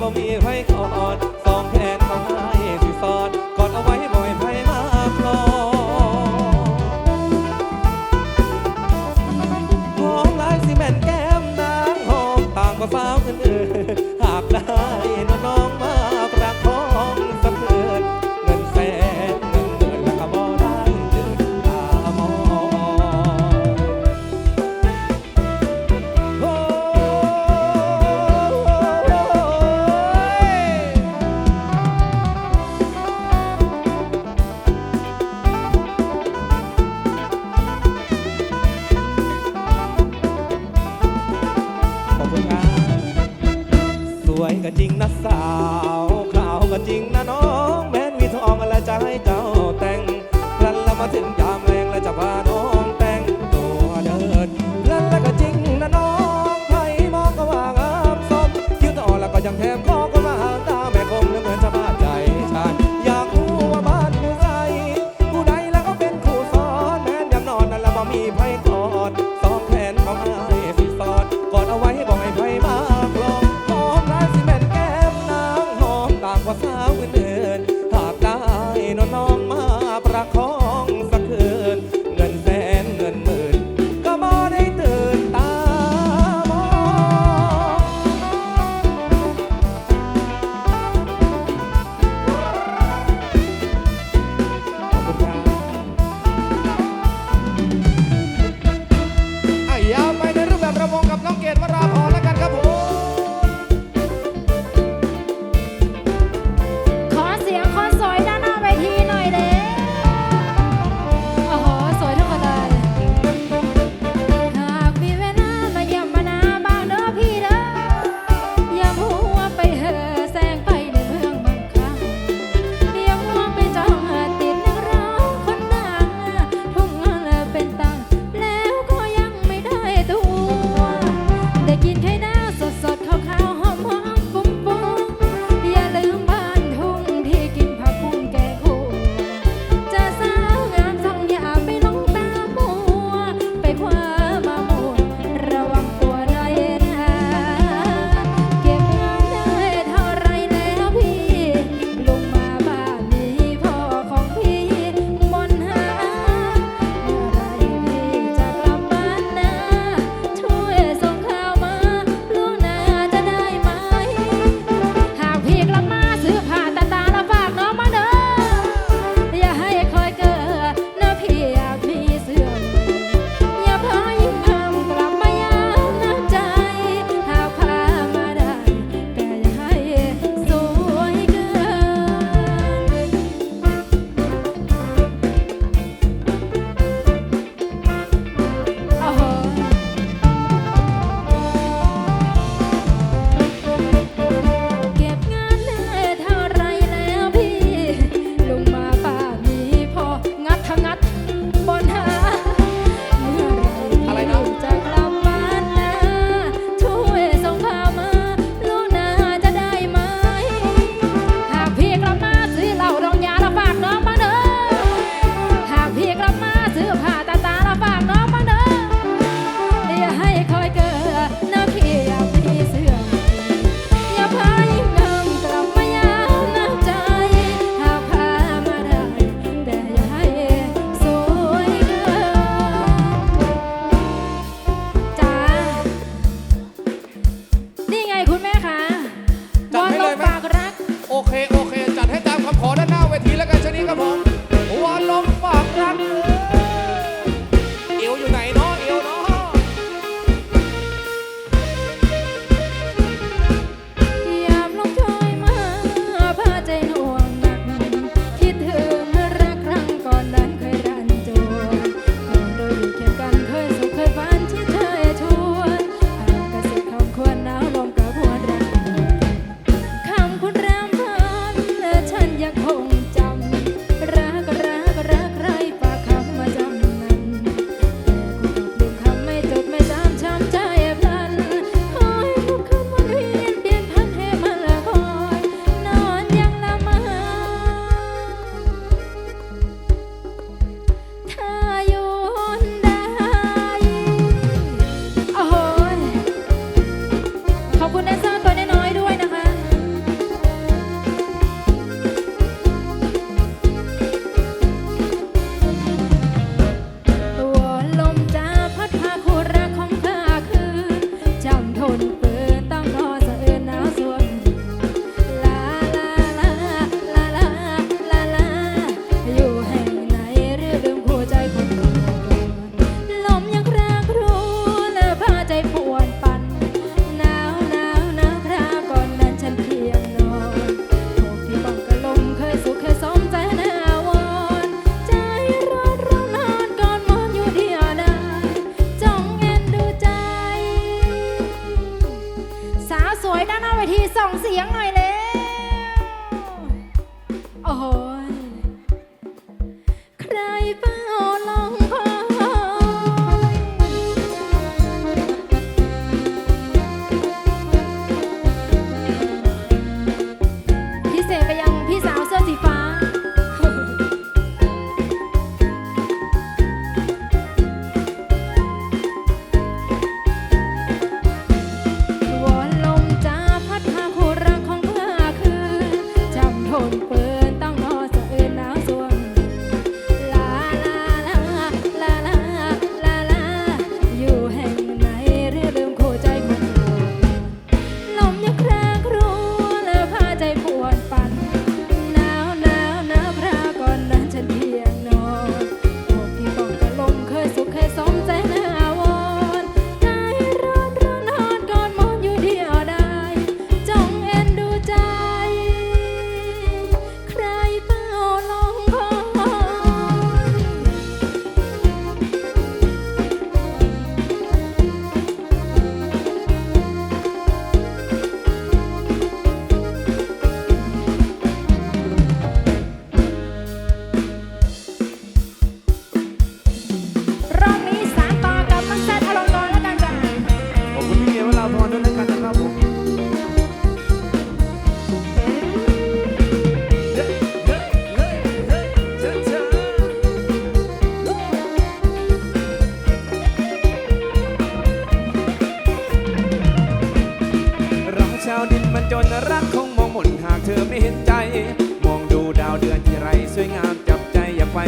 บ่มีไฟเขาอ่อน ถึงยามแรงและจะพา น้องเกดวราพร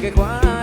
que cuando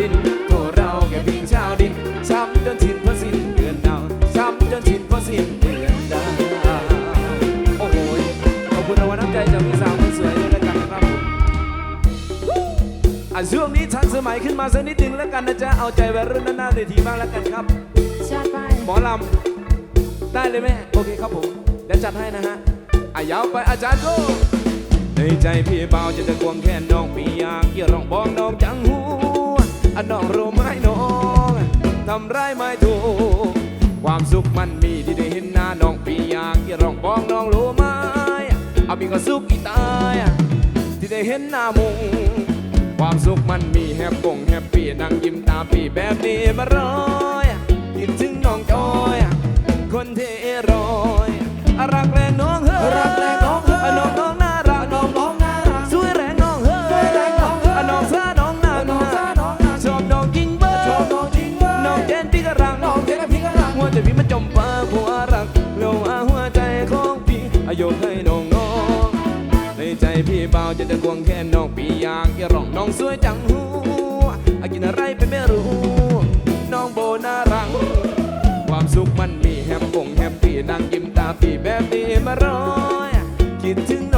ดินพวกเราแค่เพียชาวดินช้ำจนชินเพราะสิ้นเดือนดาวช้ำจนชินเพราะสิ้นเดือนดาวโอ้โหขอบคุณรางวัลน้ำใจจากพี่สาวผู้สวยด้วยนะครับครับอะช่วงนี้ทันสมัยขึ้นมาสักนิดนึงแล้วกันนะจ๊ะเอาใจวัยรุ่นหน้าเวทีบ้างแล้วกันครับจัดไปหมอลำได้เลยไหมโอเคครับผมเดี๋ยวจัดให้นะฮะอะยาวไปอาจารย์โกในใจพี่เบาจะตะกวงแค่น้องปียางเกี่ยร้องบอกน้องจังหู อันน้องรู้ไหมน้องทำไรไม่ถูกความสุขมันมีที่ได้เห็นหน้าน้องปีอยากที่ร้องบองน้องรู้ไหมเอามีก็สุขกี่ตายที่ได้เห็นหน้ามุงความสุขมันมีแฮปปงแฮปปี้นั่งยิ้มตาปีแบบนี้มาร้อยคิดถึงน้องจอย คนเท่รอยรักแรงน้อง เบาจะต่กวงแค่น้องปีอยากอย่าร้องน้องสวยจังหูอากินอะไรไปไม่รู้ น้องโบน่ารัง ความสุขมันมีแฮมปงแฮมปี้นั่งยิ้มตาปีแบบนี้มาร้อย คิดถึง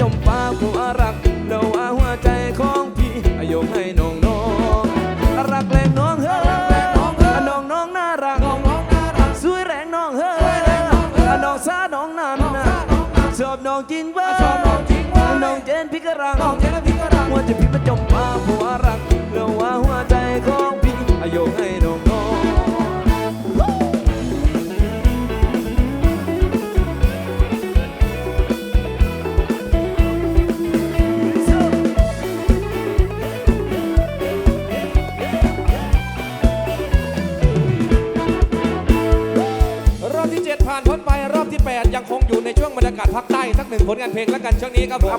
จมฟ้าผู้อารักเราอาหัวใจของพี่อายุให้น้องน้องรักแรงน้องเฮ้อน้องน้องน่ารักสวยแรงน้องเฮ้อน้องซาน้องนันชอบน้องจริงว่าน้องเจนพิกรังหัวใจพี่ประจมฟ้าผู้อารักเราอาหัวใจของพี่อายุให้น้องน้อง 8 ยังคงอยู่ในช่วงบรรยากาศภาคใต้สักหนึ่งผลงานเพลงแล้วกันช่วงนี้ครับผมครั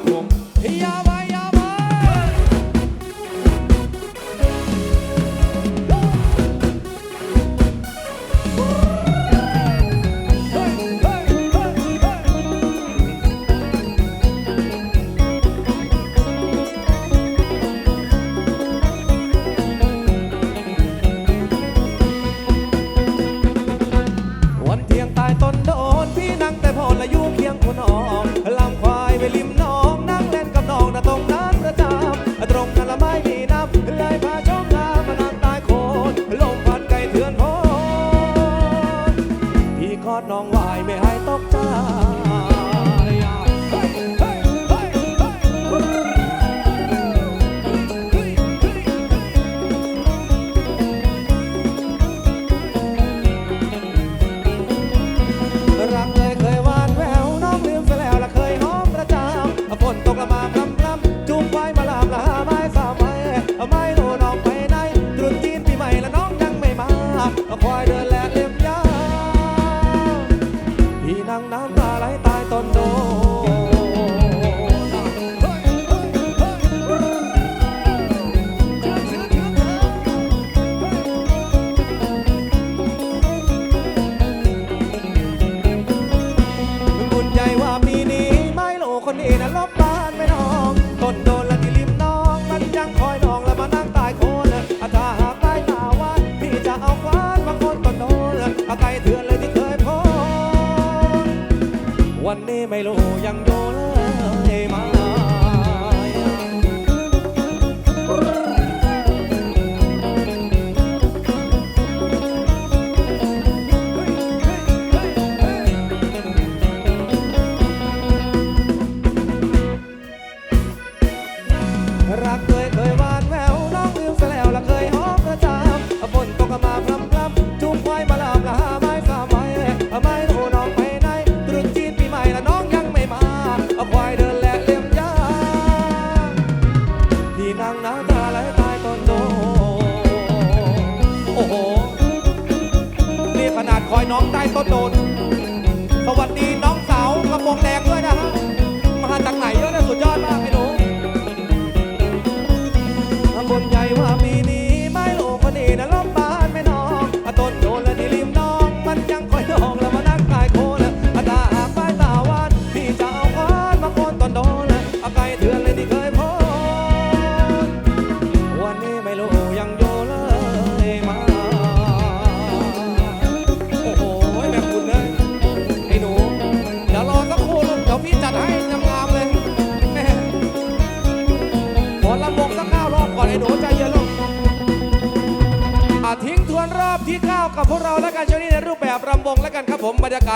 ยาว้ยา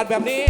แบบนี้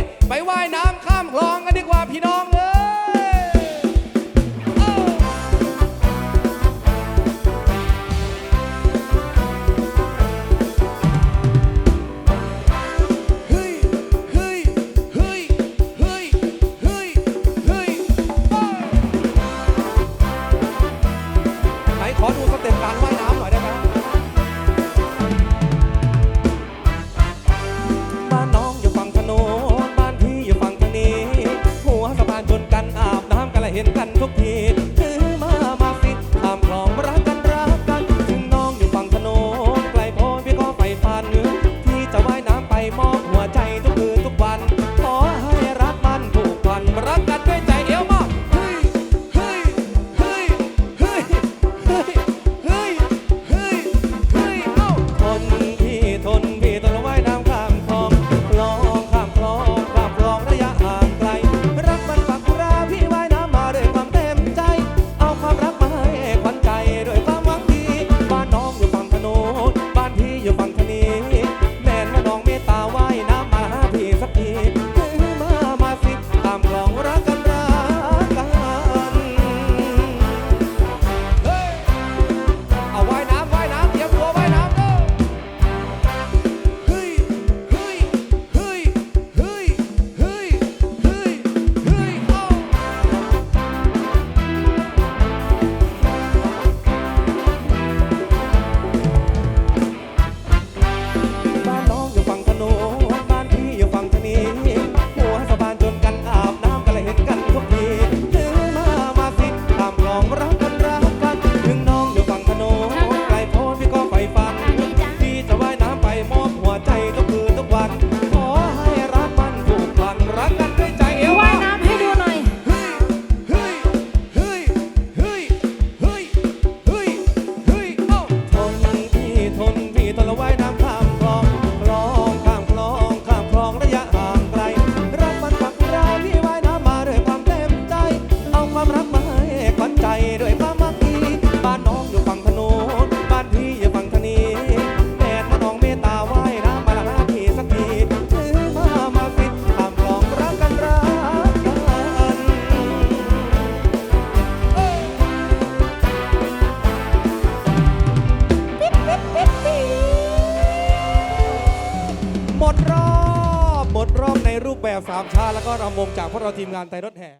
พวกเราทีมงานไตรร